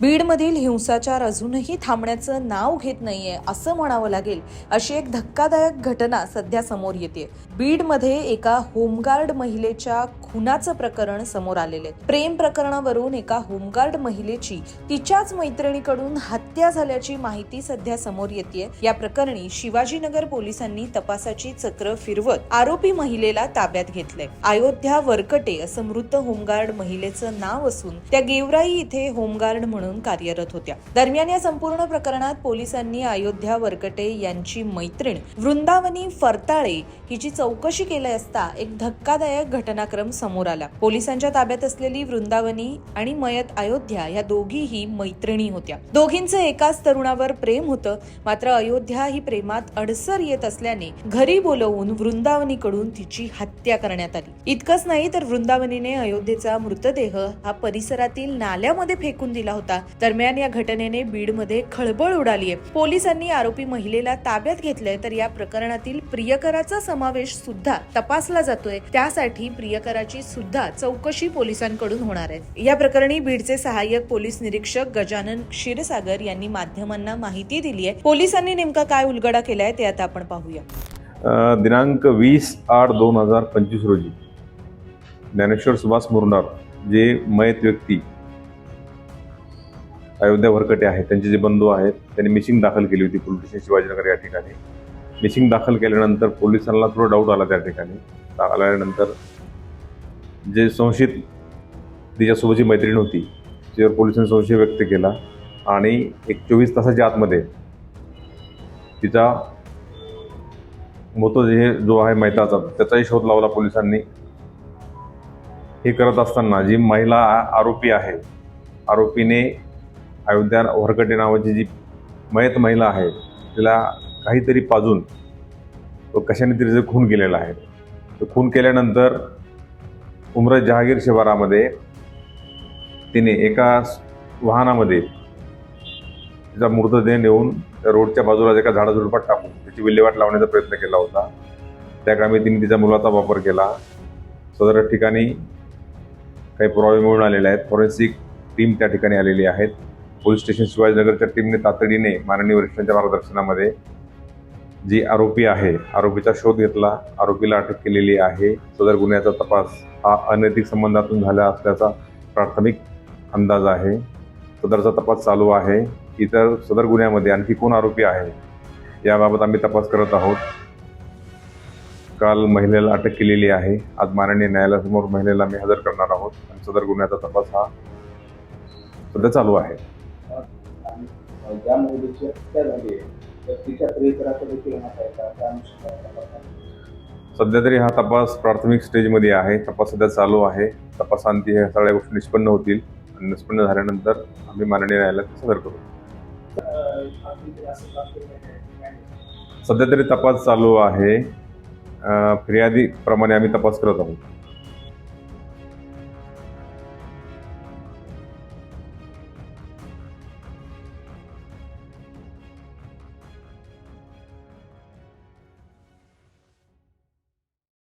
बीडमधील हिंसाचार अजूनही थांबण्याचं नाव घेत नाहीये असं म्हणावं लागेल अशी एक धक्कादायक घटना सध्या समोर येते. बीडमध्ये एका होमगार्ड महिलेच्या खुनाचं प्रकरण समोर आलेले प्रेम प्रकरणावरून एका होमगार्ड महिलेची तिच्याच मैत्रिणीकडून हत्या झाल्याची माहिती सध्या समोर येते या प्रकरणी शिवाजीनगर पोलिसांनी तपासाची चक्र फिरवत आरोपी महिलेला ताब्यात घेतलंय. अयोध्या वरकटे असं मृत होमगार्ड महिलेचं नाव असून त्या गेवराई इथे होमगार्ड म्हणून कार्यरत होत्या. दरम्यान या संपूर्ण प्रकरणात पोलिसांनी अयोध्या वरकटे यांची मैत्रीण वृंदावनी फरताळे हिची चौकशी केली असता एक धक्कादायक घटनाक्रम समोर आला. पोलिसांच्या ताब्यात असलेली वृंदावनी आणि मयत अयोध्या या दोघीही मैत्रिणी होत्या. दोघींचं एकाच तरुणावर प्रेम होतं मात्र अयोध्या ही प्रेमात अडसर येत असल्याने घरी बोलवून वृंदावनीकडून तिची हत्या करण्यात आली. इतकंच नाही तर वृंदावनीने अयोध्येचा मृतदेह हा परिसरातील नाल्यामध्ये फेकून दिला होता. दरम्यान या घटनेने बीडमध्ये खळबळ उडाली आहे. पोलिसांनी आरोपी महिलेला ताब्यात घेतलंय तर या प्रकरणातील प्रियकराचा समावेश सुद्धा तपासला जातोय. त्यासाठी प्रियकराची सुद्धा चौकशी पोलिसांकडून होणार आहे. या प्रकरणी बीडचे सहाय्यक पोलीस निरीक्षक गजानन क्षीरसागर यांनी माध्यमांना माहिती दिली आहे. पोलिसांनी नेमका काय उलगडा केलाय ते आता आपण पाहूया. दिनांक वीस आठ दोन हजार पंचवीस रोजी ज्ञानेश्वर सुभाष मुरनार जे मयत व्यक्ती अयोध्या वरकटे आहेत त्यांचे जे बंधू आहेत त्यांनी मिसिंग दाखल केली होती पोलीस स्टेशन शिवाजीनगर या ठिकाणी. मिसिंग दाखल केल्यानंतर पोलिसांना थोडा डाऊट आला त्या ठिकाणी. आल्यानंतर जे संशयित तिच्यासोबतची मैत्रीण होती तिच्यावर पोलिसांनी संशय व्यक्त केला आणि एक चोवीस तासाच्या आतमध्ये तिचा मृतदेह जो आहे मैताचा त्याचाही शोध लावला पोलिसांनी. हे करत असताना जी महिला आरोपी आहे आरोपीने अयोध्या वरकटे नावाची जी मयत महिला आहे तिला काहीतरी पाजून तो कशाने तरी जर खून केलेला आहे. तो खून केल्यानंतर उमरत जहागीर शिवारामध्ये तिने एका वाहनामध्ये तिचा मृतदेह नेऊन त्या रोडच्या बाजूला एका झाडाझुडपात टाकून त्याची विल्हेवाट लावण्याचा प्रयत्न केला होता. त्या कामी तिने तिच्या मुलाचा वापर केला. सदर ठिकाणी काही पुरावे मिळून आलेले आहेत. फॉरेन्सिक टीम त्या ठिकाणी आलेली आहेत. पोलीस स्टेशन शिवाजीनगरच्या टीमने तातडीने माननीय वरिष्ठांच्या मार्गदर्शनामध्ये जी आरोपी आहे आरोपीचा शोध घेतला. आरोपीला अटक केलेली आहे. सदर गुन्ह्याचा तपास हा अनैतिक संबंधातून झाला असल्याचा प्राथमिक अंदाज आहे. सदरचा तपास चालू आहे. इतर सदर गुन्ह्यामध्ये आणखी कोण आरोपी आहे याबाबत आम्ही तपास करत आहोत. काल महिलेला अटक केलेली आहे. आज माननीय न्यायालयासमोर महिलेला मी हजर करणार आहोत. आणि सदर गुन्ह्याचा तपास हा सध्या चालू आहे. ज्या महिलेची हत्या झाली. आहे तर तिच्या प्रियकराचा देखील हात आहे. का त्या अनुषंगाने सध्या तरी हा तपास प्राथमिक स्टेजमध्ये आहे. तपास सध्या चालू आहे. तपासांती ह्या सगळ्या गोष्टी निष्पन्न होतील आणि निष्पन्न झाल्यानंतर आम्ही माननीय न्यायालयात सादर करू. सध्या तरी तपास चालू आहे. फिर्यादीप्रमाणे आम्ही तपास करत आहोत.